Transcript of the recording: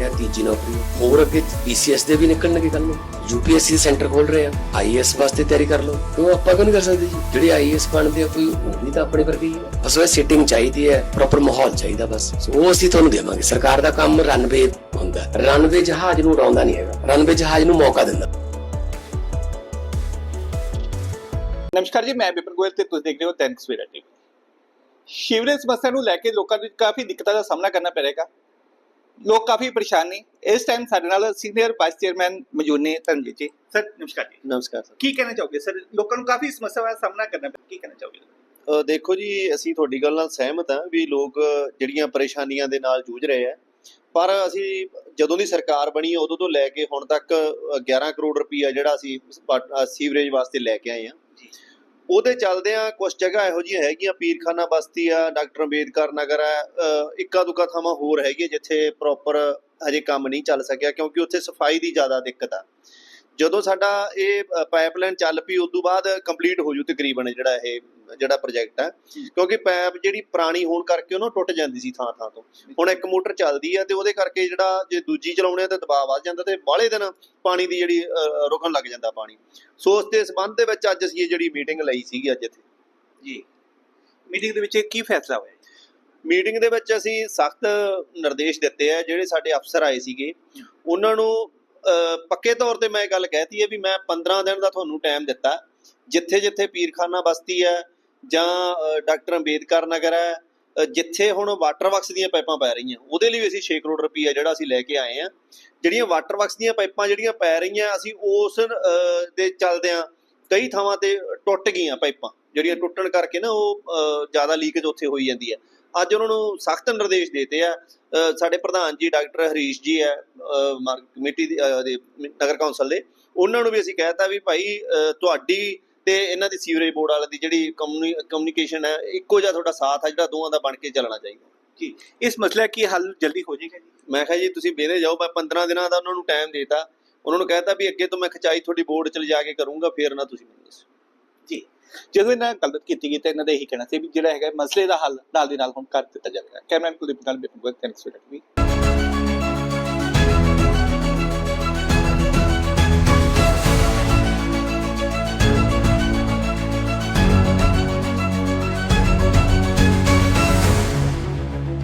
ਮੇਰੇ ਤੀਜੀ ਨੌਕਰੀ। ਹੋਰ ਅੱਗੇ ਪੀਸੀਐਸ ਦੇ ਵੀ ਨਿਕਲਣਗੇ ਕੱਲ ਨੂੰ। ਯੂਪੀਐਸਸੀ ਸੈਂਟਰ ਖੋਲ ਰਹੇ ਆ। ਆਈਐਸ ਵਾਸਤੇ ਤਿਆਰੀ ਕਰ ਲਓ। ਕਿਉਂ ਆਪਾਂ ਕਿਉਂ ਨਹੀਂ ਕਰ ਸਕਦੇ ਜੀ? ਜਿਹੜੇ ਆਈਐਸ ਬਣਦੇ ਆ, ਕੋਈ ਉਹ ਵੀ ਤਾਂ ਆਪਣੇ ਵਰਗੇ ਹੀ ਆ। ਬਸ ਉਹ ਸਿਟਿੰਗ ਚਾਹੀਦੀ ਹੈ ਪ੍ਰੋਪਰ ਮਾਹੌਲ ਚਾਹੀਦਾ ਬਸ। ਉਹ ਅਸੀਂ ਤੁਹਾਨੂੰ ਦੇਵਾਂਗੇ। ਸਰਕਾਰ ਦਾ ਕੰਮ ਰਨਵੇ ਹੁੰਦਾ। ਰਨਵੇ ਜਹਾਜ਼ ਨੂੰ ਉਡਾਉਂਦਾ ਨਹੀਂ ਹੈਗਾ। ਰਨਵੇ ਜਹਾਜ਼ ਨੂੰ ਮੌਕਾ ਦਿੰਦਾ। ਨਮਸਕਾਰ ਜੀ, ਮੈਂ ਵਿਪਨ ਗੋਇਲ ਤੇ ਤੁਸੀਂ ਦੇਖ ਰਹੇ ਹੋ ਟੈਂਕ ਟੀਵੀ। ਸ਼ਿਵਰੇਜ ਸਮੱਸਿਆ ਨੂੰ ਲੈ ਕੇ ਲੋਕਾਂ ਨੂੰ ਕਾਫੀ ਦਿੱਕਤਾਂ ਦਾ ਸਾਹਮਣਾ ਕਰਨਾ ਪੈ ਰਿਹਾ ਲੋਕ ਕਾਫੀ ਪਰੇਸ਼ਾਨ ਨੇ। ਇਸ ਟਾਈਮ ਸਾਡੇ ਨਾਲ ਸੀਨੀਅਰ ਵਾਈਸ ਚੇਅਰਮੈਨ ਮੌਜੂਦ ਨੇ ਧਰਮਜੀਤ ਜੀ। ਸਰ ਨਮਸਕਾਰ ਜੀ। ਨਮਸਕਾਰ ਸਰ। ਕੀ ਕਹਿਣਾ ਚਾਹੋਗੇ? ਸਰ ਲੋਕਾਂ ਨੂੰ ਕਾਫੀ ਸਮੱਸਿਆ ਦਾ ਸਾਹਮਣਾ ਕਰਨਾ ਪੈ ਕੀ ਕਹਿਣਾ ਚਾਹੋਗੇ? ਦੇਖੋ ਜੀ ਅਸੀਂ ਤੁਹਾਡੀ ਗੱਲ ਨਾਲ ਸਹਿਮਤ ਹਾਂ ਵੀ ਲੋਕ ਜਿਹੜੀਆਂ ਪਰੇਸ਼ਾਨੀਆਂ ਦੇ ਨਾਲ ਜੂਝ ਰਹੇ ਆ। ਪਰ ਅਸੀਂ ਜਦੋਂ ਦੀ ਸਰਕਾਰ ਬਣੀ ਹੈ ਉਦੋਂ ਤੋਂ ਲੈ ਕੇ ਹੁਣ ਤੱਕ ਅ, 11 ਕਰੋੜ ਰੁਪਈਆ ਜਿਹੜਾ ਅਸੀਂ ਸੀਵਰੇਜ ਵਾਸਤੇ ਲੈ ਕੇ ਆਏ ਆ। ਉਹਦੇ ਚੱਲਦੇ ਕੁਝ ਜਗ੍ਹਾ ਇਹੋ ਜਿਹੀਆਂ ਹੈਗੀਆਂ ਪੀਰਖਾਨਾ ਬਸਤੀ ਆ ਡਾਕਟਰ ਅੰਬੇਦਕਰ ਨਗਰ ਆ ਅ, ਇੱਕਾ ਦੁੱਕਾ ਥਾਵਾਂ ਹੋਰ ਹੈਗੀਆਂ ਜਿੱਥੇ ਪ੍ਰੋਪਰ ਹਜੇ ਕੰਮ ਨਹੀਂ ਚੱਲ ਸਕਿਆ ਕਿਉਂਕਿ ਉੱਥੇ ਸਫ਼ਾਈ ਦੀ ਜ਼ਿਆਦਾ ਦਿੱਕਤ ਆ। ਜਦੋਂ ਸਾਡਾ ਇਹ ਪਾਈਪਲਾਈਨ ਚੱਲ ਪਈ ਉਸ ਤੋਂ ਬਾਅਦ ਕੰਪਲੀਟ ਹੋ ਜੂ ਤਕਰੀਬਨ ਜਿਹੜਾ ਇਹ ਜਿਹੜਾ ਪ੍ਰੋਜੈਕਟ ਹੈ ਕਿਉਂਕਿ ਪਾਈਪ ਜਿਹੜੀ ਪੁਰਾਣੀ ਹੋਣ ਕਰਕੇ ਉਹਨੂੰ ਟੁੱਟ ਜਾਂਦੀ ਸੀ ਥਾਂ ਥਾਂ ਤੋਂ ਹੁਣ ਇੱਕ ਮੋਟਰ ਚੱਲਦੀ ਆ ਤੇ ਉਹਦੇ ਕਰਕੇ ਜਿਹੜਾ ਜੇ ਦੂਜੀ ਚਲਾਉਣੇ ਆ ਤੇ ਦਬਾਅ ਵੱਧ ਜਾਂਦਾ ਤੇ ਬਾਹਲੇ ਦਿਨ ਪਾਣੀ ਦੀ ਜਿਹੜੀ ਰੁਕਣ ਲੱਗ ਜਾਂਦਾ ਪਾਣੀ। ਸੋ ਉਸ ਦੇ ਸੰਬੰਧ ਦੇ ਵਿੱਚ ਅੱਜ ਅਸੀਂ ਇਹ ਜਿਹੜੀ ਮੀਟਿੰਗ ਲਈ ਸੀਗੀ ਅੱਜ ਇੱਥੇ। ਜੀ। ਮੀਟਿੰਗ ਦੇ ਵਿੱਚ ਕੀ ਫੈਸਲਾ ਹੋਇਆ ਮੀਟਿੰਗ ਦੇ ਵਿੱਚ ਅਸੀਂ ਸਖਤ ਨਿਰਦੇਸ਼ ਦਿੱਤੇ ਆ ਜਿਹੜੇ ਸਾਡੇ ਅਫਸਰ ਆਏ ਸੀਗੇ। ਉਹਨਾਂ ਨੂੰ ਪੱਕੇ ਤੌਰ ਤੇ ਮੈਂ ਇਹ ਗੱਲ ਕਹਿਤੀ ਹੈ ਵੀ ਮੈਂ 15 ਦਿਨ ਦਾ ਤੁਹਾਨੂੰ ਟਾਈਮ ਦਿੱਤਾ। ਜਿੱਥੇ ਜਿੱਥੇ ਪੀਰਖਾਨਾ ਬਸਤੀ ਹੈ ਜਾਂ ਡਾਕਟਰ ਅੰਬੇਦਕਰ ਨਗਰ ਹੈ ਜਿੱਥੇ ਹੁਣ ਵਾਟਰ ਵਰਕਸ ਦੀਆਂ ਪਾਈਪਾਂ ਪੈ ਰਹੀਆਂ। ਉਹਦੇ ਲਈ ਵੀ ਅਸੀਂ 6 ਕਰੋੜ ਰੁਪਈਆ ਜਿਹੜਾ ਅਸੀਂ ਲੈ ਕੇ ਆਏ ਆ ਜਿਹੜੀਆਂ ਵਾਟਰ ਵਰਕਸ ਦੀਆਂ ਪਾਈਪਾਂ ਜਿਹੜੀਆਂ ਪੈ ਰਹੀਆਂ ਅਸੀਂ ਉਸ ਦੇ ਚੱਲਦਿਆਂ ਕਈ ਥਾਵਾਂ ਤੇ ਟੁੱਟ ਗਈਆਂ ਪਾਈਪਾਂ। ਜਿਹੜੀਆਂ ਟੁੱਟਣ ਕਰਕੇ ਨਾ ਉਹ ਜ਼ਿਆਦਾ ਲੀਕੇਜ ਉੱਥੇ ਹੋਈ ਜਾਂਦੀ ਹੈ। ਅੱਜ ਉਹਨਾਂ ਨੂੰ ਸਖਤ ਨਿਰਦੇਸ਼ ਦਿੱਤੇ ਆ। ਅ, ਸਾਡੇ ਪ੍ਰਧਾਨ ਜੀ ਡਾਕਟਰ ਹਰੀਸ਼ ਜੀ ਹੈ ਮਾਰ- ਕਮੇਟੀ ਦੇ ਨਗਰ ਕੌਂਸਲ ਦੇ। ਉਹਨਾਂ ਨੂੰ ਵੀ ਅਸੀਂ ਕਹਿਤਾ ਵੀ ਭਾਈ ਤੁਹਾਡੀ ਤੇ ਇਹਨਾਂ ਦੀ ਸੀਵਰੇਜ ਬੋਰਡ ਵਾਲਿਆਂ ਦੀ ਜਿਹੜੀ ਕਮਿਊਨੀਕੇਸ਼ਨ ਹੈ ਇੱਕੋ ਜਿਹਾ ਤੁਹਾਡਾ ਸਾਥ ਹੈ ਜਿਹੜਾ ਦੋਵਾਂ ਦਾ ਬਣ ਕੇ ਚੱਲਣਾ ਚਾਹੀਦਾ। ਜੀ। ਇਸ ਮਸਲੇ ਕੀ ਹੱਲ ਜਲਦੀ ਹੋ ਜਾਏਗਾ ਜੀ? ਮੈਂ ਕਿਹਾ ਜੀ ਤੁਸੀਂ ਵੇਲੇ ਜਾਓ ਮੈਂ 15 ਦਿਨਾਂ ਦਾ ਉਹਨਾਂ ਨੂੰ ਟਾਈਮ ਦੇਤਾ। ਉਹਨਾਂ ਨੂੰ ਕਹਿਤਾ ਵੀ ਅੱਗੇ ਤੋਂ ਮੈਂ ਖਚਾਈ ਤੁਹਾਡੀ ਬੋਰਡ ਚ ਲਿਜਾ ਕੇ ਕਰੂੰਗਾ ਫੇਰ ਨਾ ਤੁਸੀਂ ਮੈਨੂੰ ਦੱਸੋ। ਜੀ। ਜਦੋਂ ਇਹਨਾਂ ਨਾਲ ਗੱਲਬਾਤ ਕੀਤੀ ਗਈ ਤਾਂ ਇਹਨਾਂ ਦਾ ਇਹੀ ਕਹਿਣਾ ਸੀ ਵੀ ਜਿਹੜਾ ਹੈਗਾ ਮਸਲੇ ਦਾ ਹੱਲ ਨਾਲ ਦੀ ਨਾਲ ਹੁਣ ਕਰ ਦਿੱਤਾ ਜਾਵੇਗਾ। ਕੈਮਰਾਮੈਨ ਕੁਲਦੀਪ ਗੋਇਲ ਟੈਂਕ ਸਵੇਰਾ ਟੀਵੀ